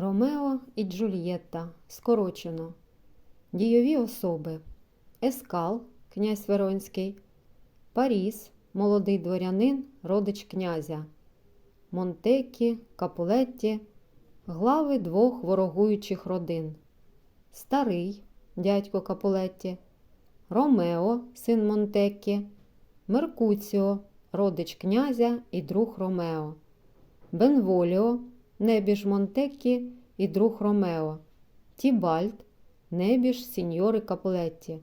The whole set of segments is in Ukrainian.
Ромео і Джульєтта. Скорочено. Дійові особи. Ескал, князь Веронський. Паріс, молодий дворянин, родич князя. Монтекі, Капулетті, глави двох ворогуючих родин. Старий, дядько Капулетті. Ромео, син Монтеккі. Меркуціо, родич князя і друг Ромео. Бенволіо, небіж Монтеккі і друг Ромео, Тібальд, небіж сіньори Капулетті,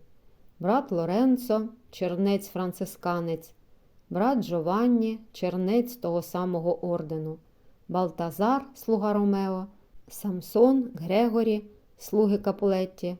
брат Лоренцо, чернець францисканець, брат Джованні, чернець того самого ордену, Балтазар, слуга Ромео, Самсон, Грегорі, слуги Капулетті,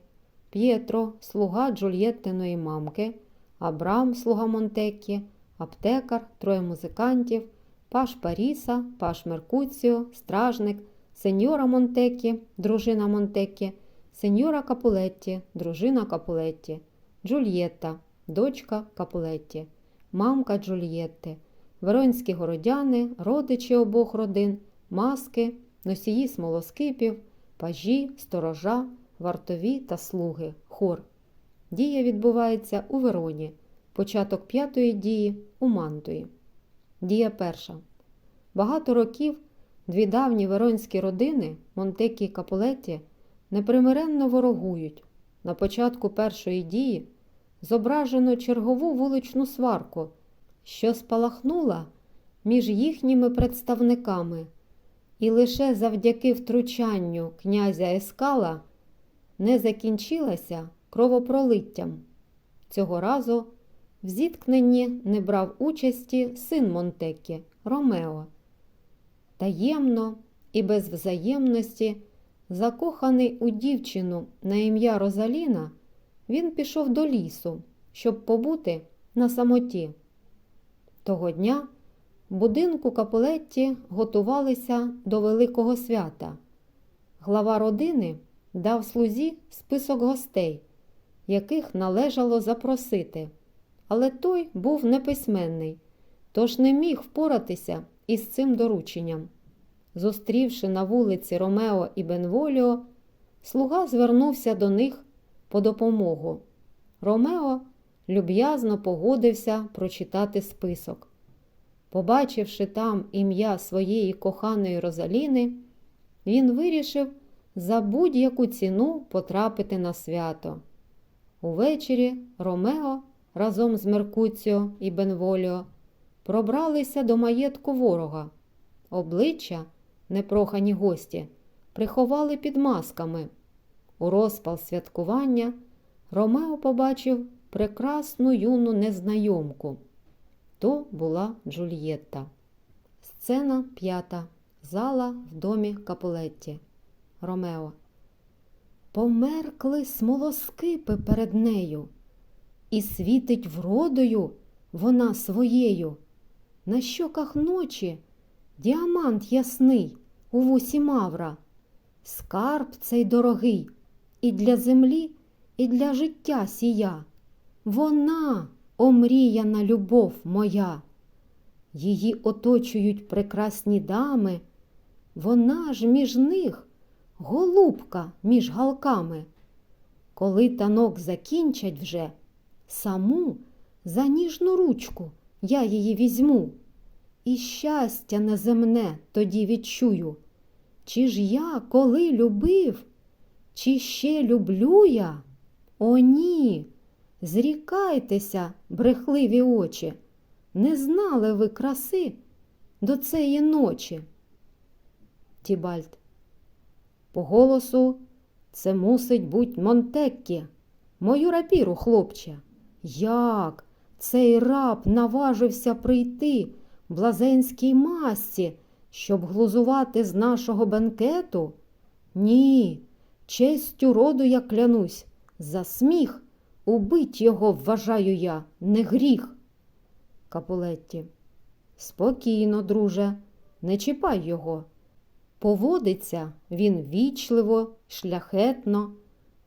П'єтро, слуга Джульєттиної мамки, Абрам, слуга Монтеккі, аптекар, троє музикантів. Паш Паріса, Паш Меркуціо, стражник, сеньора Монтекі, дружина Монтекі, сеньора Капулетті, дружина Капулетті, Джульєтта, дочка Капулетті, мамка Джульєтти, Веронські городяни, родичі обох родин, маски, носії смолоскипів, пажі, сторожа, вартові та слуги, хор. Дія відбувається у Вероні, початок п'ятої дії у Мантуї. Дія перша. Багато років дві давні веронські родини Монтекі і Капулетті непримиренно ворогують. На початку першої дії зображено чергову вуличну сварку, що спалахнула між їхніми представниками, і лише завдяки втручанню князя Ескала не закінчилася кровопролиттям. Цього разу в зіткненні не брав участі син Монтекі Ромео. Таємно і без взаємності, закоханий у дівчину на ім'я Розаліна, він пішов до лісу, щоб побути на самоті. Того дня в будинку Капулетті готувалися до Великого свята. Глава родини дав слузі список гостей, яких належало запросити але той був неписьменний, тож не міг впоратися із цим дорученням. Зустрівши на вулиці Ромео і Бенволіо, слуга звернувся до них по допомогу. Ромео люб'язно погодився прочитати список. Побачивши там ім'я своєї коханої Розаліни, він вирішив за будь-яку ціну потрапити на свято. Увечері Ромео разом з Меркуціо і Бенволіо пробралися до маєтку ворога. Обличчя, непрохані гості, приховали під масками. У розпал святкування Ромео побачив прекрасну юну незнайомку. То була Джульєтта. Сцена п'ята. Зала в домі Капулетті. Ромео. Померкли смолоскипи перед нею і світить вродою вона своєю. На щоках ночі діамант ясний у вусі мавра, скарб цей дорогий і для землі, і для життя сія. Вона омріяна любов моя. Її оточують прекрасні дами, вона ж між них голубка між галками. Коли танок закінчать вже, Саму за ніжну ручку я її візьму, і щастя неземне тоді відчую. Чи ж я коли любив, чи ще люблю я? О, ні, зрікайтеся, брехливі очі, не знали ви краси до цієї ночі. Тібальд. По голосу це мусить буть Монтеккі, мою рапіру, хлопче. Як цей раб наважився прийти в блазенській масці, щоб глузувати з нашого бенкету? Ні, честю роду я клянусь, за сміх убить його, вважаю я, не гріх. Капулетті. Спокійно, друже, не чіпай його. Поводиться він вічливо, шляхетно.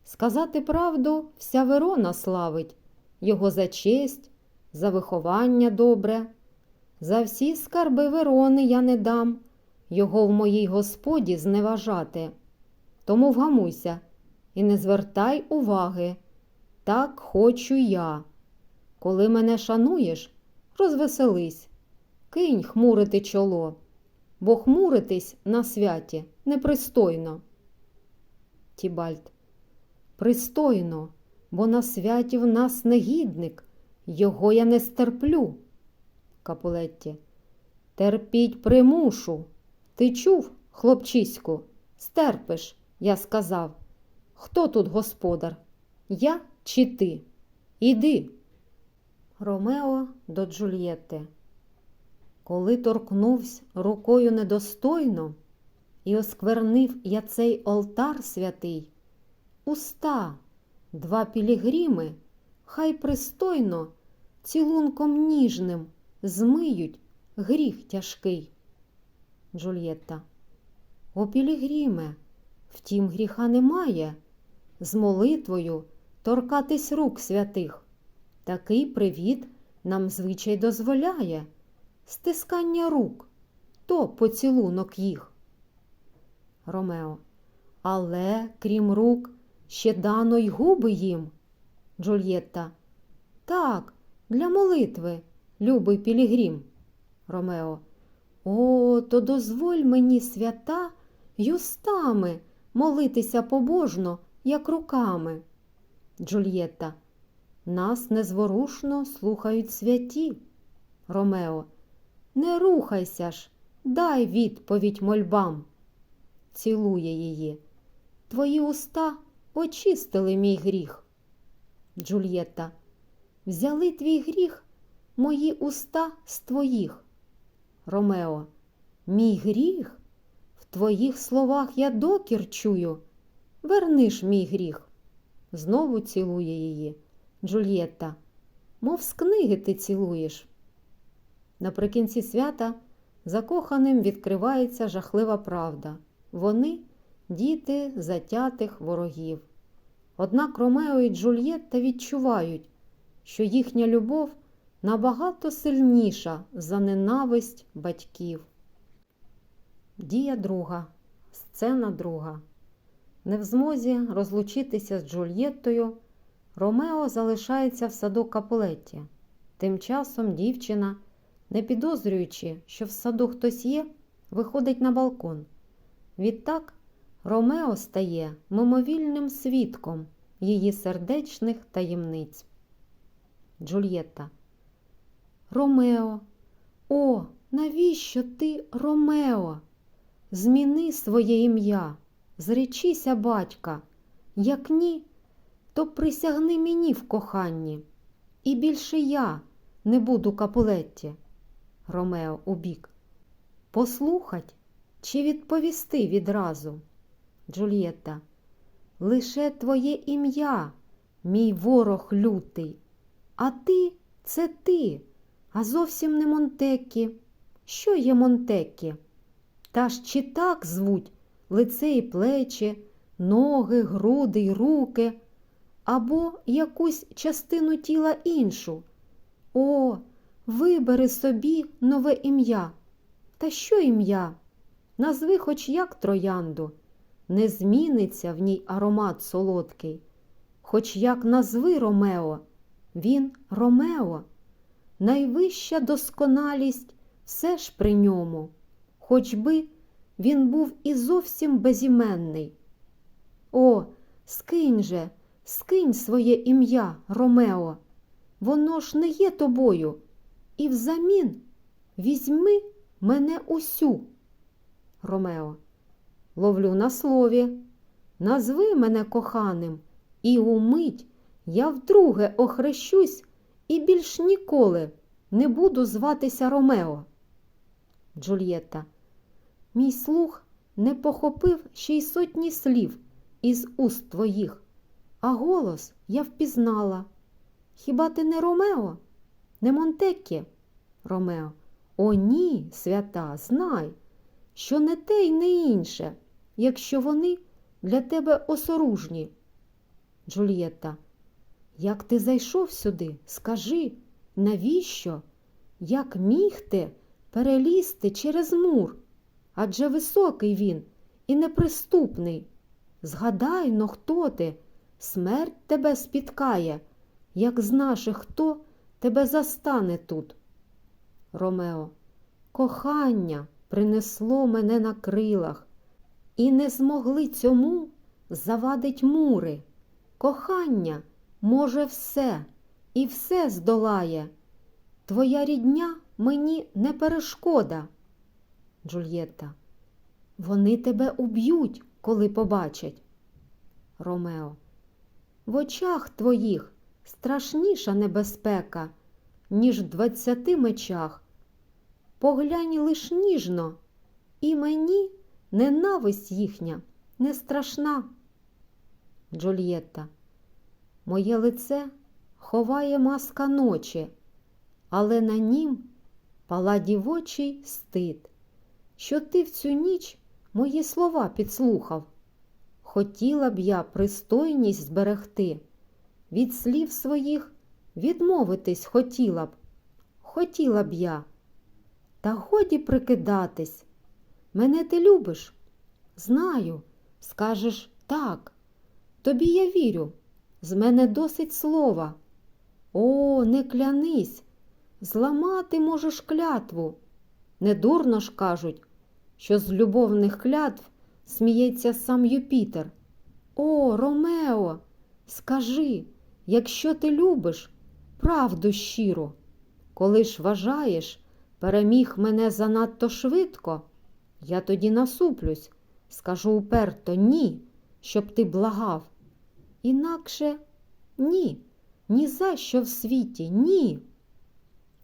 Сказати правду, вся Верона славить його за честь, за виховання добре. За всі скарби Верони я не дам, його в моїй господі зневажати. Тому вгамуйся і не звертай уваги. Так хочу я. Коли мене шануєш, розвеселись, кинь хмурити чоло, бо хмуритись на святі непристойно. Тібальд. Пристойно, бо на святі в нас негідник, його я не стерплю. Капулетті. Терпіть примушу. Ти чув, хлопчиську, стерпиш, я сказав. Хто тут господар? Я чи ти? Іди. Ромео до Джульєтти. Коли торкнувсь рукою недостойно і осквернив я цей олтар святий, уста, два пілігріми, хай пристойно, цілунком ніжним змиють гріх тяжкий. Джульєтта. О, пілігриме, втім гріха немає. З молитвою торкатись рук святих. Такий привід нам звичай дозволяє. Стискання рук, то поцілунок їх. Ромео. Але, крім рук, ще дано й губи їм. Джульєтта. Так, для молитви, любий пілігрім. Ромео. О, то дозволь мені свята й устами молитися побожно, як руками. Джульєтта. Нас незворушно слухають святі. Ромео. Не рухайся ж, дай відповідь мольбам. Цілує її. Твої уста очистили мій гріх. Джульєтта. Взяли твій гріх, мої уста з твоїх. Ромео, мій гріх? В твоїх словах я докір чую. Верни ж мій гріх. Знову цілує її. Джульєтта, мов з книги ти цілуєш. Наприкінці свята закоханим відкривається жахлива правда. Вони діти затятих ворогів. Однак Ромео і Джульєтта відчувають, що їхня любов набагато сильніша за ненависть батьків. Дія друга, сцена друга. Не в змозі розлучитися з Джульєттою, Ромео залишається в саду Капулетті. Тим часом дівчина, не підозрюючи, що в саду хтось є, виходить на балкон. Відтак Ромео стає мимовільним свідком її сердечних таємниць. Джульєтта. Ромео, о, навіщо ти, Ромео? Зміни своє ім'я, зречися батька, як ні, то присягни мені в коханні, і більше я не буду капулетті. Ромео убік. Послухать чи відповісти відразу? Джульєтта. Лише твоє ім'я, мій ворог лютий, а ти це ти, а зовсім не Монтеккі. Що є Монтеккі? Та ж чи так звуть лице і плечі, ноги, груди й руки, або якусь частину тіла іншу? О, вибери собі нове ім'я. Та що ім'я? Назви хоч як троянду, не зміниться в ній аромат солодкий. Хоч як назви Ромео, він Ромео, найвища досконалість все ж при ньому, хоч би він був і зовсім безіменний. О, скинь же, скинь своє ім'я, Ромео, воно ж не є тобою, і взамін візьми мене усю. Ромео, ловлю на слові, назви мене коханим, і умить я вдруге охрещусь і більш ніколи не буду зватися Ромео. Джульєтта, мій слух не похопив ще й сотні слів із уст твоїх, а голос я впізнала. Хіба ти не Ромео? Не Монтеккі? Ромео. О, ні, свята, знай, що не те й не інше, якщо вони для тебе осоружні. Джульєтта, як ти зайшов сюди, скажи, навіщо? Як міг ти перелізти через мур? Адже високий він і неприступний. Згадай но, хто ти, смерть тебе спіткає, як з наших хто тебе застане тут. Ромео, кохання принесло мене на крилах, і не змогли цьому завадить мури. Кохання може все і все здолає. Твоя рідня мені не перешкода. Джульєтта. Вони тебе уб'ють, коли побачать. Ромео. В очах твоїх страшніша небезпека, ніж в двадцяти мечах. Поглянь лиш ніжно, і мені ненависть їхня не страшна. Джульєтта. Моє лице ховає маска ночі, але на нім пала дівочий стид, що ти в цю ніч мої слова підслухав. Хотіла б я пристойність зберегти, від слів своїх відмовитись хотіла б, хотіла б я. Та годі прикидатись. Мене ти любиш? Знаю, скажеш так. Тобі я вірю, з мене досить слова. О, не клянись, зламати можеш клятву. Недурно ж кажуть, що з любовних клятв сміється сам Юпітер. О, Ромео, скажи, якщо ти любиш правду щиру, коли ж вважаєш, переміг мене занадто швидко, я тоді насуплюсь, скажу уперто ні, щоб ти благав. Інакше ні, ні за що в світі, ні.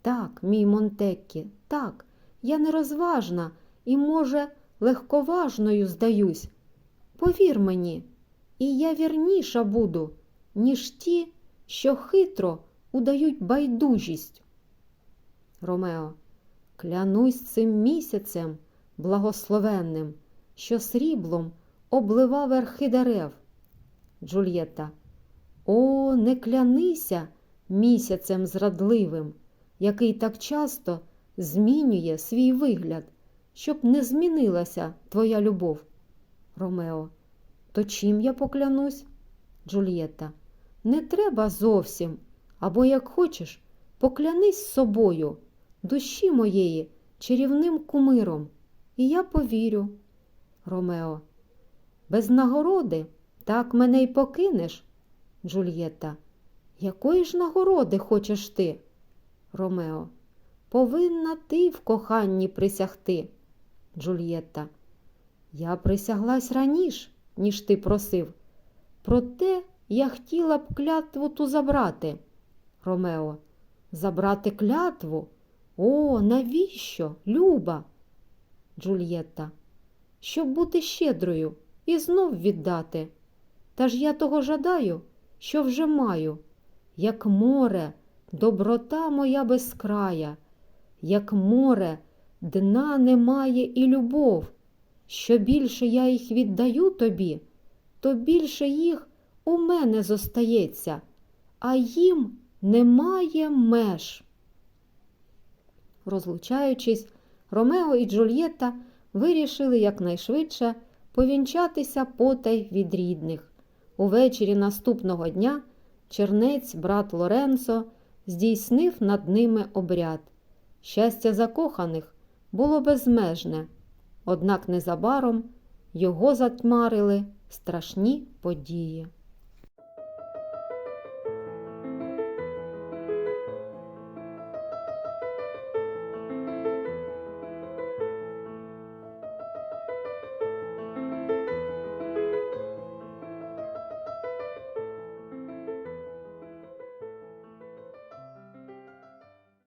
Так, мій Монтеккі, так, я нерозважна і, може, легковажною здаюсь. Повір мені, і я вірніша буду, ніж ті, що хитро удають байдужість. Ромео, клянусь цим місяцем благословенним, що сріблом обливав верхи дерев. Джульєтта. О, не клянися місяцем зрадливим, який так часто змінює свій вигляд, щоб не змінилася твоя любов. Ромео. То чим я поклянусь? Джульєтта. Не треба зовсім, або, як хочеш, поклянись собою, душі моєї, чарівним кумиром, і я повірю. Ромео. Без нагороди так мене й покинеш. Джульєтта. Якої ж нагороди хочеш ти? Ромео. Повинна ти в коханні присягти. Джульєтта. Я присяглась раніш, ніж ти просив. Проте я хотіла б клятву ту забрати. Ромео. Забрати клятву? О, навіщо, Люба? Джульєтта. Щоб бути щедрою і знов віддати. Та ж я того жадаю, що вже маю, як море, доброта моя безкрая, як море, дна немає і любов. Що більше я їх віддаю тобі, то більше їх у мене зостається, а їм немає меж. Розлучаючись, Ромео і Джульєтта вирішили якнайшвидше повінчатися потай від рідних. Увечері наступного дня чернець, брат Лоренцо, здійснив над ними обряд. Щастя закоханих було безмежне, однак незабаром його затьмарили страшні події.